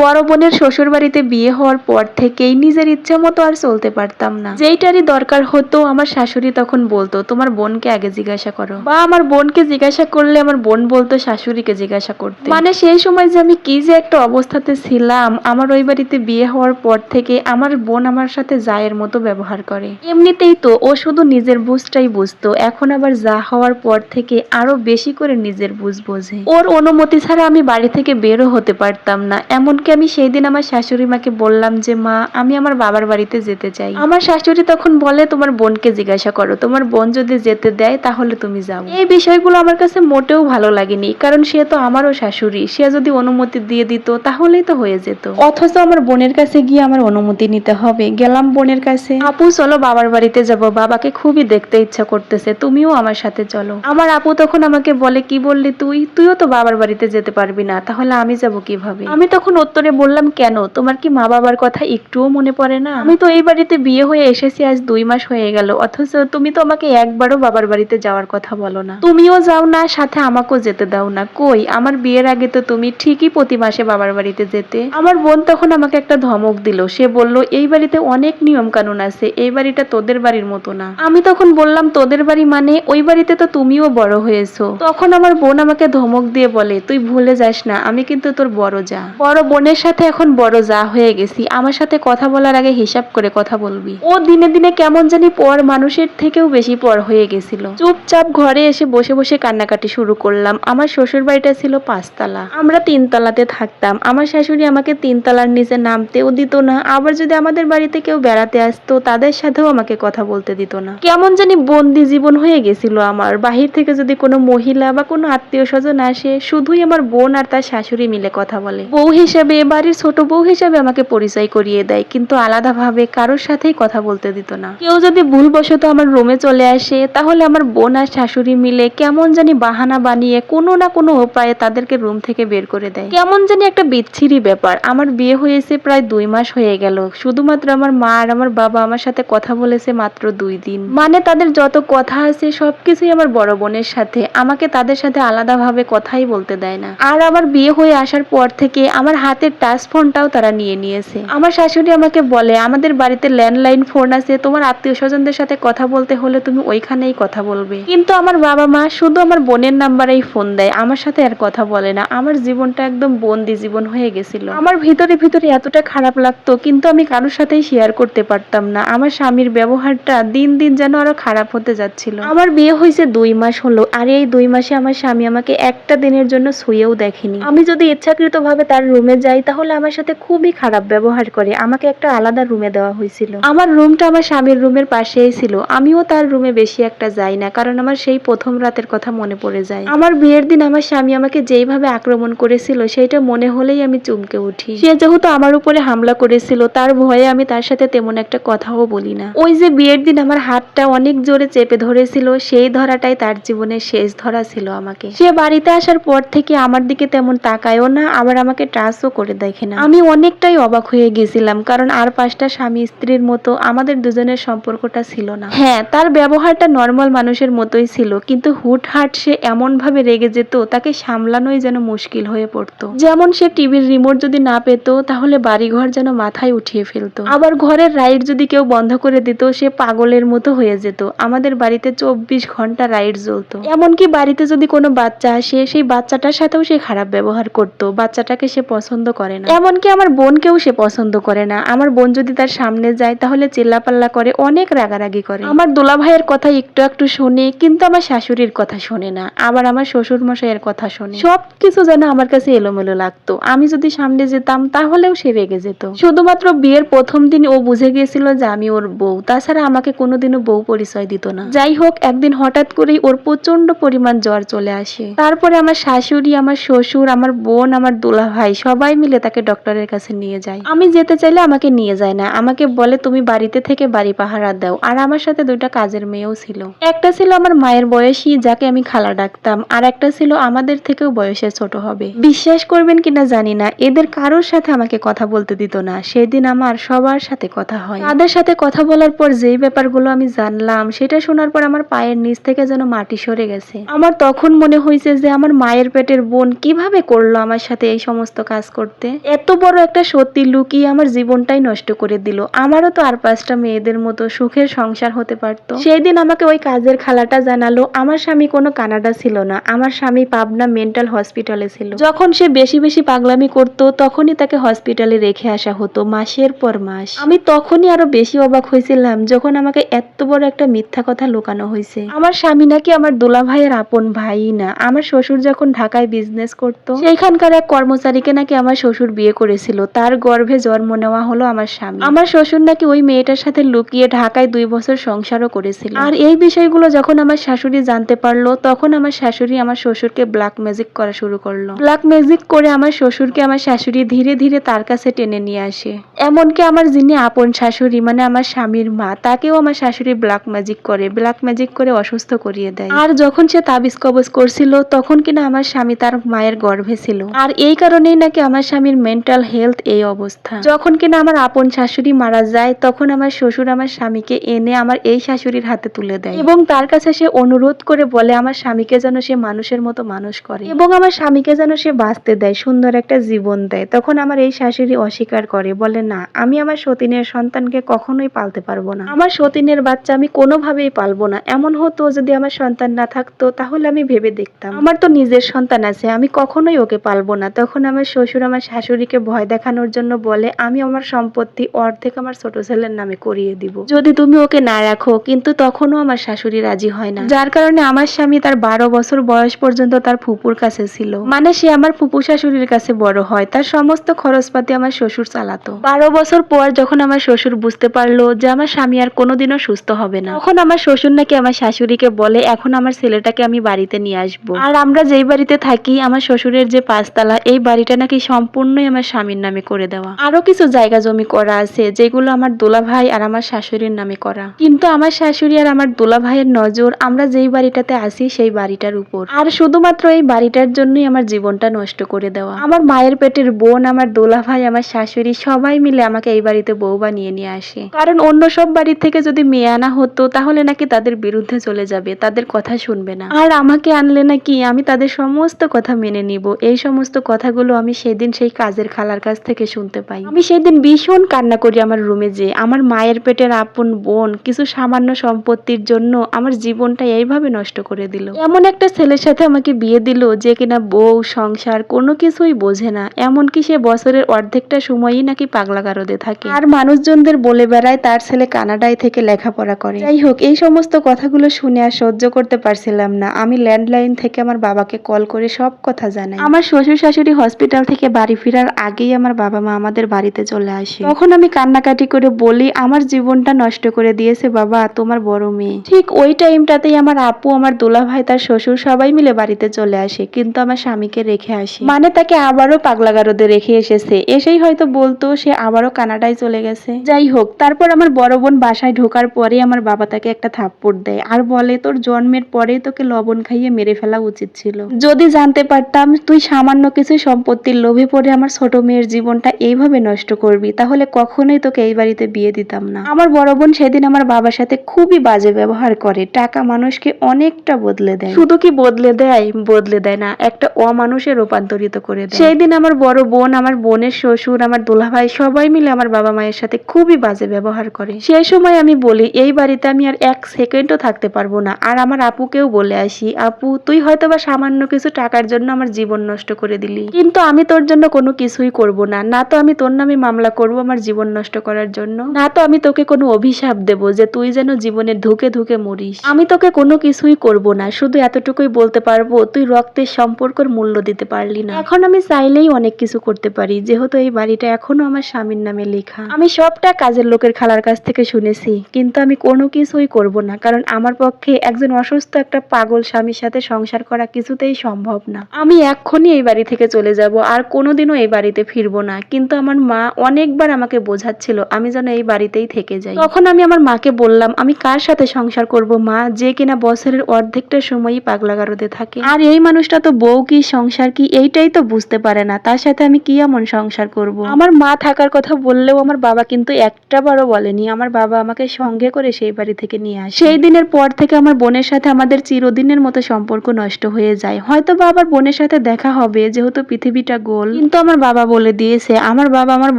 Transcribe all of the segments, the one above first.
বড় বোনের শ্বশুর বাড়িতে বিয়ে হওয়ার পর থেকেই নিজের ইচ্ছে মতো আর চলতে পারতাম না। যেইটারই দরকার হতো, আমার শাশুড়ি তখন বলতো, তোমার বোনকে আগে জিজ্ঞাসা করো। বা, আমার বোনকে জিজ্ঞাসা করলে আমার বোন বলতো শাশুড়িকে জিজ্ঞাসা করতে। মানে সেই সময় যে আমি কি যে একটা অবস্থাতে ছিলাম, আমার ওই বাড়িতে বিয়ে হওয়ার পর থেকে আমার বোন আমার সাথে জায়ের মতো ব্যবহার করে। এমনিতেই তো ও শুধু নিজের বুঝটাই বুঝতো, এখন আবার যা হওয়ার পর থেকে আরও বেশি করে নিজের বুঝ বোঝে। ওর অনুমতি ছাড়া আমি বাড়ি থেকে বেরো হতে পারতাম না এমনকি আমি সেই দিন আমার শাশুড়ি মাকে বললাম যে, মা, আমি আমার বাবার বাড়িতে যেতে চাই। আমার শাশুড়ি তখন বলে, তোমার বোনকে জিজ্ঞাসা করো। তোমার বোন যদি যেতে দেয়, তাহলে তুমি যাও। এই বিষয়গুলো আমার কাছে মোটেও ভালো লাগেনি, কারণ সে তো আমারও শাশুড়ি। সে যদি অনুমতি দিয়ে দিত, তাহলেই তো হয়ে যেত। অথচ আমার বোনের কাছে গিয়ে আমার অনুমতি নিতে হবে। গেলাম বোনের কাছে। আপু, চলো বাবার বাড়িতে যাব। বাবাকে খুবই দেখতে ইচ্ছা করতেছে। তুমিও আমার সাথে চলো। আমার আপু তখন আমাকে বলে, কি বললি তুই? তুইও তো বাবার বাড়িতে যেতে পারবি না। তাহলে আমি যাব কীভাবে? আমি তখন উত্তরে বললাম, কেন? তোমার কি মা বাবার কথা একটুও মনে পড়ে না? আমি তো এই বাড়িতে বিয়ে হয়ে এসেছি, আজ দুই মাস হয়ে গেল। অথচ তুমি তো আমাকে একবারও বাবার বাড়িতে যাওয়ার কথা বলো না। তুমিও যাও না, সাথে আমাকেও যেতে দাও না। কই? আমার বিয়ের আগে তো তুমি ঠিকই প্রতি মাসে বাবার বাড়িতে যেতে। আমার বোন তখন আমাকে একটা ধমক দিল। সে বলল, এই বাড়িতে অনেক নিয়ম কানুন আছে, এই বাড়িটা তোদের বাড়ির মতো না। আমি তখন বললাম, তোদের বাড়ি মানে? ওই বাড়িতে তো তুমিও বড় হয়েছো। তখন আমার বোন আমাকে ধমক দিয়ে বলে, তুই ভুলে যাস না, আমি কিন্তু তোর বড় যা। বড় বোনের সাথে এখন বড় যা হয়ে গেছি, আমার সাথে কথা বলার আগে হিসাব করে কথা বলবি। ও দিনে দিনে কেমন জানি পর মানুষের থেকেও বেশি পর হয়ে গেছিল। চুপচাপ ঘরে এসে বসে বসে কান্নাকাটি শুরু করলাম। আমার শ্বশুর বাড়িটা ছিল পাঁচতলা। আমরা তিনতলাতে থাকতাম। আমার শাশুড়ি আমাকে তিনতলার নিচে নামতেও দিত না। আবার যদি আমাদের বাড়িতে কেউ বেড়াতে আসতো, তাদের সাথেও আমাকে কথা বলতে দিত না। কেমন জানি বন্দি জীবন হয়ে গেছিল আমার। বাহির থেকে যদি কোনো মহিলা বা কোনো আত্মীয় স্বজন আসে, শুধুই আমার বোন আর তার শাশুড়ি মিলে কথা বলে। বউ হিসেবে বাড়ির ছোট বউ হিসেবে আমাকে পরিচয় করিয়ে দেয়, কিন্তু আলাদাভাবে কারোর সাথেই কথা বলতে দিত না। কেউ যদি ভুলবশত আমার রুমে চলে আসে, তাহলে আমার বোন আর শাশুড়ি মিলে কেমন জানি বাহানা বানিয়ে কোনো না কোনো উপায়ে তাদেরকে রুম থেকে বের করে দেয়। কেমন জানি একটা বিচ্ছিরি ব্যাপার। আমার বিয়ে হয়েছে প্রায় দুই মাস হয়ে গেল। শুধুমাত্র আমার মা আর আমার বাবা আমার সাথে কথা বলেছে মাত্র দুই দিন। মানে তাদের যত কথা আছে, সবকিছুই আমার বড় বোনের সাথে। আমাকে তাদের সাথে আলাদাভাবে কথাই বলতে দেয় না। আর আমার বিয়ে হয়ে আসার পর থেকে আমার হাতের টাচ ফোনটাও তারা নিয়ে নিয়েছে। আমার শাশুড়ি আমাকে বলে, আমাদের বাড়িতে ল্যান্ডলাইন ফোন আছে, তোমার আত্মীয় স্বজনদের সাথে কথা বলতে হলে তুমি ওইখানেই কথা বলবে। কিন্তু আমার বাবা মা শুধু আমার বোনের নাম্বারেই ফোন দেয়, আমার সাথে আর কথা বলে না। আমার জীবনটা একদম বন্দি জীবন হয়ে গেছিল। আমার ভিতরে ভিতরে এতটা খারাপ লাগতো, কিন্তু আমি কারোর সাথেই শেয়ার করতে পারতাম না। আমার স্বামীর ব্যবহারটা দিন দিন যেন আরও খারাপ হতে যাচ্ছিল। আমার বিয়ে হয়েছে দুই মাস হলো, আর এই দুই মাসে আমার স্বামী আমাকে একটা দিনের জন্য শুয়েও দেখেনি। আমি যদি ইচ্ছাকৃত ভাবে তার রুমে যাই, তাহলে আমার সাথে খুবই খারাপ ব্যবহার করে। আমাকে একটা আলাদা রুমে দেওয়া হয়েছিল। আমার রুমটা আমার স্বামীর রুমের পাশেই ছিল। আমিও তার রুমে বেশি একটা যাই না, কারণ আমার সেই প্রথম রাতের কথা মনে পড়ে যায়। আমার বিয়ের দিন আমার স্বামী আমাকে যেইভাবে আক্রমণ করেছিল, সেইটা মনে হলেই আমি চমকে উঠি। সে যেহেতু আমার উপরে হামলা করেছিল, তার ভয়ে আমি তার সাথে তেমন একটা কথাও বলি না। ওই যে বিয়ের দিন আমার হাতটা অনেক জোরে চেপে ধরেছিল, সেই ধরাটাই তার জীবনের শেষ ধরা ছিল আমাকে। সে বাড়িতে আসার পর থেকে আমার দিকে তেমন তাকায়ও না, আবার আমাকে ট্রাসও করে দেখে না। আমি অনেকটাই অবাক হয়ে গেছিলাম কারণ আর পাঁচটা স্বামী স্ত্রীর মতো আমাদের দুজনের সম্পর্কটা ছিল না। হ্যাঁ তার ব্যবহারটা নর্মাল মানুষের মতোই ছিল কিন্তু হুটহাট সে এমন ভাবে রেগে যেত তাকে সামলানোই যেন মুশকিল হয়ে পড়তো। যেমন সে টিভির রিমোট যদি না পেত তাহলে বাড়িঘর যেন মাথায় উঠিয়ে ফেলতো। আবার ঘরের রাইড যদি কেউ বন্ধ করে দিত সে পাগলের মতো হয়ে যেত। আমাদের বাড়িতে চব্বিশ ঘণ্টা রাইড জ্বলতো এমনকি বাড়িতে যদি কোনো বাচ্চা আসে সেই বাচ্চাটার সাথেও সে খারাপ ব্যবহার করত। বাচ্চাটাকে সে পছন্দ করে না। এমনকি আমার বোনকেও সে পছন্দ করে না। আমার বোন যদি তার সামনে যায় তাহলে চিল্লাপাল্লা করে অনেক রাগারাগি করে। আমার দোলা ভাইয়ের কথা একটু একটু শোনে কিন্তু আমার শাশুড়ির কথা শোনে না। আবার আমার শ্বশুর মশাইয়ের কথা শোনে। সব কিছু যেন আমার কাছে এলোমেলো লাগতো। আমি যদি সামনে যেতাম তাহলেও সে রেগে যেত। শুধুমাত্র বিয়ের প্রথম দিন ও বুঝে গিয়েছিল যে আমি ওর বউ। তাছাড়া আমাকে কোনোদিনও বউ পরিচয় দিত না। যাই হোক একদিন হঠাৎ করেই ওর প্রচণ্ড পরিমাণ জ্বর চলে আসে। তারপরে আমার শাশুড়ি আমার শ্বশুর আমার বোন আমার দোলা ভাই সবাই মিলে তাকে ডক্টরের কাছে নিয়ে যায়। আমি যেতে চাইলে আমাকে নিয়ে যায় না। আমাকে বলে, তুমি বাড়িতে থেকে বাড়ি পাহারা দাও। আর আমার সাথে দুইটা কাজের মেয়েও ছিল। একটা ছিল আমার মায়ের বয়সী, যাকে আমি খালা ডাকতাম। আর একটা ছিল আমাদের থেকেও বয়সে ছোট হবে। বিশ্বাস করবেন কিনা জানি না। এদের কারোর সাথে আমাকে কথা বলতে দিত না। সেদিন আমার সবার সাথে কথা হয়। তাদের সাথে কথা বলার পর যেই ব্যাপারগুলো আমি জানলাম, সেটা শোনার পর আমার পায়ের নিচ থেকে যেন মাটি সরে গেছে। আমার তখন মনে হয়েছে যে, আমার মায়ের পেটের বোন কীভাবে করল আমার সাথে এই সমস্ত কাজ করল করতে। এত বড় একটা সত্যি লুকিয়ে আমার জীবনটাই নষ্ট করে দিল। আমারও তো আর পাঁচটা মেয়েদের মতো সুখের সংসার হতে পারতো। সেই দিন আমাকে ওই কাজের খালাটা জানালো, আমার স্বামী কোনো কানাডা ছিল না, আমার স্বামী পাবনা মেন্টাল হসপিটালে ছিল। যখন সে বেশি বেশি পাগলামি করত, তখনই তাকে হসপিটালে রেখে আসা হতো, মাসের পর মাস। আমি তখনই আরও বেশি অবাক হয়েছিলাম যখন আমাকে এত বড় একটা মিথ্যা কথা লুকানো হয়েছে। আমার স্বামী নাকি আমার দোলা ভাইয়ের আপন ভাই না। আমার শ্বশুর যখন ঢাকায় বিজনেস করত, সেইখানকার এক কর্মচারীকে নাকি আমার শ্বশুর বিয়ে করেছিল, তার গর্ভে জন্ম নেওয়া হলো আমার স্বামী। আমার শ্বশুর নাকি ওই মেয়েটার সাথে লুকিয়ে ঢাকায় দুই বছর সংসারও করেছিল। আর এই বিষয়গুলো যখন আমার শাশুড়ি জানতে পারল, তখন আমার শাশুড়ি আমার শ্বশুরকে ব্ল্যাক ম্যাজিক করা শুরু করল। ব্ল্যাক ম্যাজিক করে আমার শ্বশুরকে আমার শাশুড়ি ধীরে ধীরে তার কাছে টেনে নিয়ে আসে। এমনকি আমার যিনি আপন শাশুড়ি মানে আমার স্বামীর মা, তাকেও আমার শাশুড়ি ব্ল্যাক ম্যাজিক করে ব্ল্যাক ম্যাজিক করে অসুস্থ করিয়ে দেয়। আর যখন সে তাবিজ কবজ করছিল, তখন কিনা আমার স্বামী তার মায়ের গর্ভে ছিল। আর এই কারণেই নাকি আমার স্বামীর মেন্টাল হেলথ এই অবস্থা। যখন কিনা আমার আপন শাশুড়ি মারা যায়, তখন আমার শ্বশুর আমার স্বামীকে এনে আমার এই শাশুড়ির হাতে তুলে দেয়। এবং তার কাছে সে অনুরোধ করে বলে, আমার স্বামীকে যেন সে মানুষের মতো মানুষ করে। এবং আমার স্বামীকে যেন সে বাঁচতে দেয়, সুন্দর একটা জীবন দেয়। তখন আমার এই শাশুড়ি অস্বীকার করে, বলে, না, আমি আমার সতীনের সন্তানকে কখনোই পালতে পারব না। আমার সতীনের বাচ্চা আমি কোনোভাবেই পালবো না। এমন হতো যদি আমার সন্তান না থাকতো, তাহলে আমি ভেবে দেখতাম। আমার তো নিজের সন্তান আছে, আমি কখনোই ওকে পালবো না। তখন আমার শ্বশুর আমার শাশুড়িকে ভয় দেখানোর জন্য বলে, আমি আমার সম্পত্তি অর্ধেক আমার ছোট ছেলের নামে করিয়ে দিব। যদি তুমি ওকে না রাখো, কিন্তু তখনও আমার শাশুড়ি রাজি হয় না। যার কারণে আমার স্বামী তার বারো বছর বয়স পর্যন্ত তার ফুপুর কাছে ছিল। মানে সে আমার ফুপু শাশুড়ির কাছে বড় হয়। তার সমস্ত খরচপাতি আমার শ্বশুর চালাতো। বারো বছর পর যখন আমার শ্বশুর বুঝতে পারল যে আমার স্বামী আর কোনোদিনও সুস্থ হবে না, তখন আমার শ্বশুর নাকি আমার শাশুড়িকে বলে, এখন আমার ছেলেটাকে আমি বাড়িতে নিয়ে আসব। আর আমরা যেই বাড়িতে থাকি, আমার শ্বশুরের যে পাঁচতলা, এই বাড়িটা নাকি সম্পূর্ণই আমার স্বামীর নামে করে দেওয়া। আরও কিছু জায়গা জমি করা আছে, যেগুলো আমার দোলা ভাই আর আমার শাশুড়ির নামে করা। কিন্তু আমার শাশুড়ি আর আমার দোলা ভাইয়ের নজর, আমরা যেই বাড়িটাতে আছি সেই বাড়িটার উপর। আর শুধুমাত্র এই বাড়িটার জন্যই আমার জীবনটা নষ্ট করে দেওয়া। আমার মায়ের পেটের বোন, আমার দোলা ভাই আমার শাশুড়ি সবাই মিলে আমাকে এই বাড়িতে বউ বানিয়ে নিয়ে আসে। কারণ অন্য সব বাড়ি থেকে যদি মেয়ে আনা হতো, তাহলে নাকি তাদের বিরুদ্ধে চলে যাবে, তাদের কথা শুনবে না। আর আমাকে আনলে নাকি আমি তাদের সমস্ত কথা মেনে নিব। এই সমস্ত কথাগুলো আমি সেদিন সেই কাজের খালার কাছ থেকে শুনতে পাই। আমি সেদিন ভীষণ কান্না করি আমার রুমে যে আমার মায়ের পেটের আপন বোন কিছু সামান্য সম্পত্তির জন্য আমার জীবনটা এইভাবে নষ্ট করে দিল। এমন একটা ছেলের সাথে আমাকে বিয়ে দিল যে কিনা বউ, সংসার কোনো কিছুই বোঝে না। এমনকি সে বছরের অর্ধেকটা সময়ই নাকি পাগলা গারদে থাকে। আর মানুষজনদের বলে বেড়ায় তার ছেলে কানাডায় থেকে লেখাপড়া করে। যাই হোক, এই সমস্ত কথাগুলো শুনে আর সহ্য করতে পারছিলাম না। আমি ল্যান্ডলাইন থেকে আমার বাবাকে কল করে সব কথা জানাই। আমার শ্বশুর শাশুড়ি হসপিটাল থেকে বাড়ি ফেরার আগেই আমার বাবা মা আমাদের বাড়িতে চলে আসে। তখন আমি কান্নাকাটি করে বলি, আমার জীবনটা নষ্ট করে দিয়েছে বাবা, তোমার বড় মেয়ে। ঠিক ওই টাইমটাতেই আমার আপু, আমার দোলা ভাই তার শ্বশুর সবাই মিলে বাড়িতে চলে আসে, কিন্তু আমার স্বামীকে রেখে আসে। মানে তাকে আবারও পাগলাগারদে রেখে এসেছে। এসেই হয়তো বলতো, সে আবারও কানাডায় চলে গেছে। যাই হোক, তারপর আমার বড় বোন বাসায় ঢোকার পরে আমার বাবা তাকে একটা থাপ্পড় দেয়। আর বলে, তোর জন্মের পরেই তোকে লবণ খাইয়ে মেরে ফেলা উচিত ছিল। যদি জানতে পারতাম, তুই সামান্য কিছু সম্পত্তির লোভে পড়ে আমার ছোট মেয়ের জীবনটা এইভাবে নষ্ট করবি তাহলে কখনোই তোকে এই বাড়িতে বিয়ে দিতাম না। আমার বড় বোন সেদিন আমার বাবার সাথে খুবই বাজে ব্যবহার করে টাকা মানুষকে অনেকটা বদলে দেয়। শুধু কি বদলে দেয়? বদলে দেয় না একটা অমানুষে রূপান্তরিত করে দেয়। সেই দিন আমার বড় বোন আমার বোনের শ্বশুর আমার দুলাভাই সবাই মিলে আমার বাবা মায়ের সাথে খুবই বাজে ব্যবহার করে। সেই সময় আমি বলি এই বাড়িতে আমি আর এক সেকেন্ডও থাকতে পারব না। আর আমার আপুকেও বলে আসি আপু তুই হয়তো বা সামান্য কিছু টাকার জন্য আমার জীবন নষ্ট করে দিলি। কিন্তু আমি তোর জন্য কোনো কিছুই করব না। না তো আমি তোর নামে মামলা করব আমার জীবন নষ্ট করার জন্য। না তো আমি তোকে কোনো অভিশাপ দেব যে তুই যেন জীবনে ধুকে ধুকে মরিস। আমি তোকে কোনো কিছুই করব না, শুধু এতটুকুই বলতে পারব, তুই রক্তের সম্পর্কের মূল্য দিতে পারলি না। এখন আমি চাইলেই অনেক কিছু করতে পারি, যেহেতু এই বাড়িটা এখনও আমার স্বামীর নামে লেখা। আমি সবটা কাজের লোকের খালার কাছ থেকে শুনেছি, কিন্তু আমি কোনো কিছুই করব না, কারণ আমার পক্ষে একজন অসুস্থ একটা পাগল স্বামীর সাথে সংসার করা কিছুতেই সম্ভব না। আমি এক্ষুনি এই বাড়ি থেকে চলে যাব, আর কোনোদিনও এই বাড়িতে ফিরবো না। কিন্তু আমার মা অনেকবার আমাকে বোঝাচ্ছিল, আমি যেন এই বাড়িতেই থেকে যাই। তখন আমি আমার মাকে বললাম, আমি কার সাথে সংসার করব, মা? যে কিনা বছরের অর্ধেকটা সময়ই পাগলাগারদে থাকে। আর এই মানুষটা তো বউ কি, সংসার কি, এইটাই তো বুঝতে পারে না। তার সাথে আমি কি এমন সংসার করব? আমার মা থাকার কথা বললেও আমার বাবা কিন্তু একটা বারও বলেনি। আমার বাবা আমাকে সঙ্গে করে সেই বাড়ি থেকে নিয়ে আসে। সেই দিনের পর থেকে আমার বোনের সাথে আমাদের চিরদিনের মতো সম্পর্ক নষ্ট হয়ে যায়। হয়তো বা আবার বোনের সাথে দেখা হবে, যেহেতু পৃথিবীটা গোল। বল। কিন্তু আমার বাবা বলে দিয়েছে, আমার বাবা আমার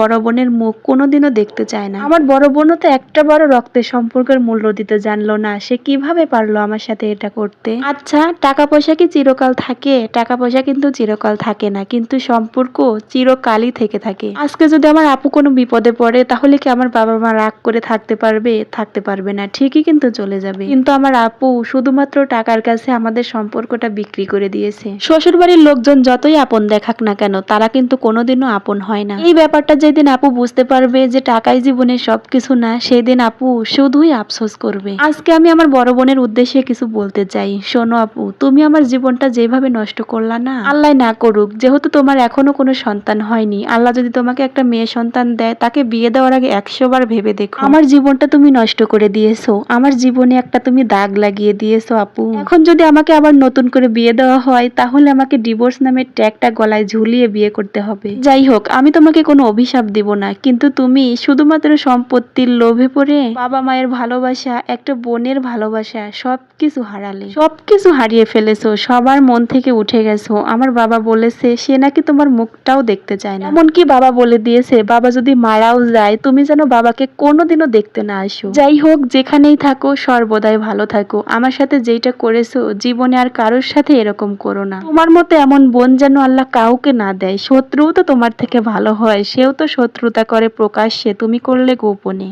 বড় বোনের মুখ কোনোদিনও দেখতে চায় না। আমার বড় বোনও তো একটা বড় রক্তের সম্পর্কের মূল্য দিতে জানলো না, সে কীভাবে পারল আমার সাথে এটা করতে? আচ্ছা টাকা পয়সা কি চিরকাল থাকে? টাকা পয়সা কিন্তু চিরকাল থাকে না, কিন্তু সম্পর্ক চিরকালই থেকে থাকে। আজকে যদি আমার আপু কোনো বিপদে পড়ে, তাহলে কি আমার বাবা মা রাগ করে থাকতে পারবে? থাকতে পারবে না, ঠিকই কিন্তু চলে যাবে। কিন্তু আমার আপু শুধুমাত্র টাকার কাছে আমাদের সম্পর্কটা বিক্রি করে দিয়েছে। শ্বশুর বাড়ির লোকজন যতই আপন দেখাক না কেন তারা কিন্তু কোনোদিনও আপন হয় না। এই ব্যাপারটা যেদিন আপু বুঝতে পারবে যে টাকাই জীবনের সবকিছু না, সেদিন আপু শুধুই আফসোস করবে। আজকে আমি আমার বড় বোনের উদ্দেশ্যে কিছু বলতে চাই। শোনো আপু, তুমি আমার জীবনটা যেভাবে নষ্ট করলা না, আল্লাহ না করুক, যেহেতু তোমার এখনও কোনো সন্তান হয়নি, আল্লাহ যদি তোমাকে একটা মেয়ে সন্তান দেয়, তাকে বিয়ে দেওয়ার আগে একশো বার ভেবে দেখো। আমার জীবনটা তুমি নষ্ট করে দিয়েছ, আমার জীবনে একটা তুমি দাগ লাগিয়ে দিয়েছ আপু। এখন যদি আমাকে আবার নতুন করে বিয়ে দেওয়া হয়, তাহলে আমাকে ডিভোর্স নামের ট্যাগটা গলায় ঝুলিয়ে বিয়ে করতে হবে। যাই হোক, আমি তোমাকে কোনো অভিশাপ দিব না, কিন্তু তুমি শুধুমাত্র সম্পত্তির লোভে পড়ে বাবা মায়ের ভালোবাসা, একটা বোনের ভালোবাসা, সবকিছু হারালে। সবকিছু হারিয়ে ফেলেছো, সবার মন থেকে উঠে গেছো। আমার বাবা বলেছে, সে নাকি তোমার মুখটাও দেখতে চায় না। এমনকি বাবা বলে দিয়েছে, বাবা যদি মারাও যায়, তুমি যেন বাবাকে কোনোদিনও দেখতে না আসো। যাই হোক, যেখানেই থাকো, সর্বদাই ভালো থাকো। আমার সাথে যেইটা করেছ, জীবনে আর কারোর সাথে এরকম করো না। তোমার মতো এমন বোন যেন আল্লাহ কাউকে না দেয়। শত্রুও তো তোমার থেকে ভালো হয় সেও তো শত্রুতা করে প্রকাশ্যে। তুমি করলে গোপনে।